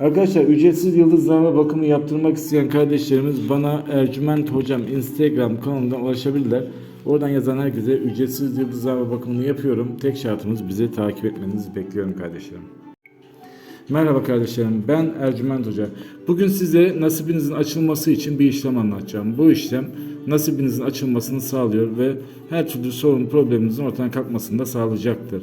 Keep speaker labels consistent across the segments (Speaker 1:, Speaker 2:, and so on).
Speaker 1: Arkadaşlar ücretsiz yıldızlama bakımı yaptırmak isteyen kardeşlerimiz bana Ercüment Hocam Instagram kanalından ulaşabilirler. Oradan yazan herkese ücretsiz yıldızlama bakımını yapıyorum. Tek şartımız bizi takip etmenizi bekliyorum kardeşlerim. Merhaba kardeşlerim ben Ercüment Hoca. Bugün size nasibinizin açılması için bir işlem anlatacağım. Bu işlem nasibinizin açılmasını sağlıyor ve her türlü sorun probleminizin ortadan kalkmasını da sağlayacaktır.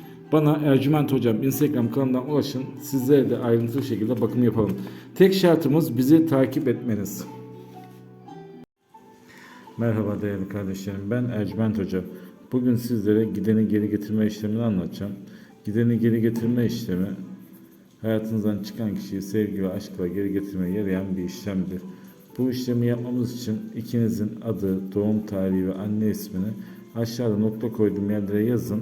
Speaker 1: bana Ercüment Hocam Instagram kanalından ulaşın. Sizlere de ayrıntılı şekilde bakım yapalım. Tek şartımız bizi takip etmeniz. Merhaba değerli kardeşlerim. Ben Ercüment Hoca. Bugün sizlere gideni geri getirme işlemini anlatacağım. Gideni geri getirme işlemi hayatınızdan çıkan kişiyi sevgi ve aşkla geri getirmeye yarayan bir işlemdir. Bu işlemi yapmamız için ikinizin adı, doğum tarihi ve anne ismini aşağıda nokta koyduğum yerlere yazın